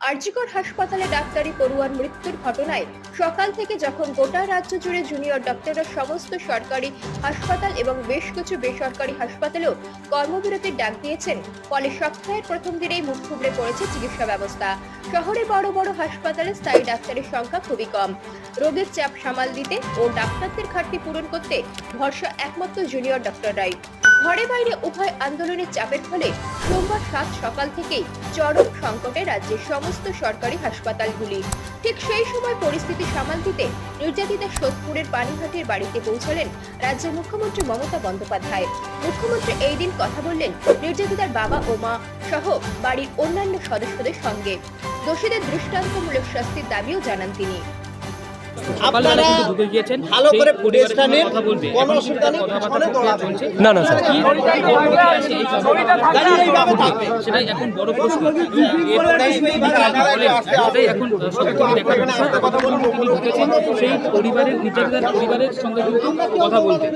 আরজিকর হাসপাতালে ডাক্তারি পড়ুয়ার মৃত্যুর ঘটনায় সকাল থেকে যখন গোটা রাজ্য জুড়ে জুনিয়র ডক্টররা সমস্ত সরকারি হাসপাতাল এবং বেশ কিছু বেসরকারি হাসপাতালেও কর্মবিরতির ডাক দিয়েছেন, ফলে সপ্তাহের প্রথম দিনেই মুখ থুবড়ে পড়েছে চিকিৎসা ব্যবস্থা। শহরে বড় বড় হাসপাতালে স্থায়ী ডাক্তারের সংখ্যা খুবই কম। রোগীর চাপ সামাল দিতে ও ডাক্তারদের ঘাটতি পূরণ করতে ভরসা একমাত্র জুনিয়র ডক্টররাই ঘরে বাইরে উভয় আন্দোলনের চাপের ফলে সোমবার সাত সকাল থেকেই চরম সংকটে রাজ্যের সমস্ত সরকারি হাসপাতালগুলি। ঠিক সেই সময় পরিস্থিতি সামাল দিতে নির্যাতিতা সোদপুরের পানিঘাটের বাড়িতে পৌঁছলেন রাজ্যের মুখ্যমন্ত্রী মমতা বন্দ্যোপাধ্যায়। মুখ্যমন্ত্রী এই দিন কথা বললেন নির্যাতিতার বাবা ও মা সহ বাড়ির অন্যান্য সদস্যদের সঙ্গে। দোষীদের দৃষ্টান্তমূলক শাস্তির দাবিও জানান তিনি। ঢুকে গিয়েছেন ভালো করে নিন, কোনো অসুবিধা নেই, না, স্যার। সেটাই এখন বড় প্রশ্ন। সেটাই এখন সেই পরিবারের নির্যাতিতার পরিবারের সঙ্গে কথা বলতে।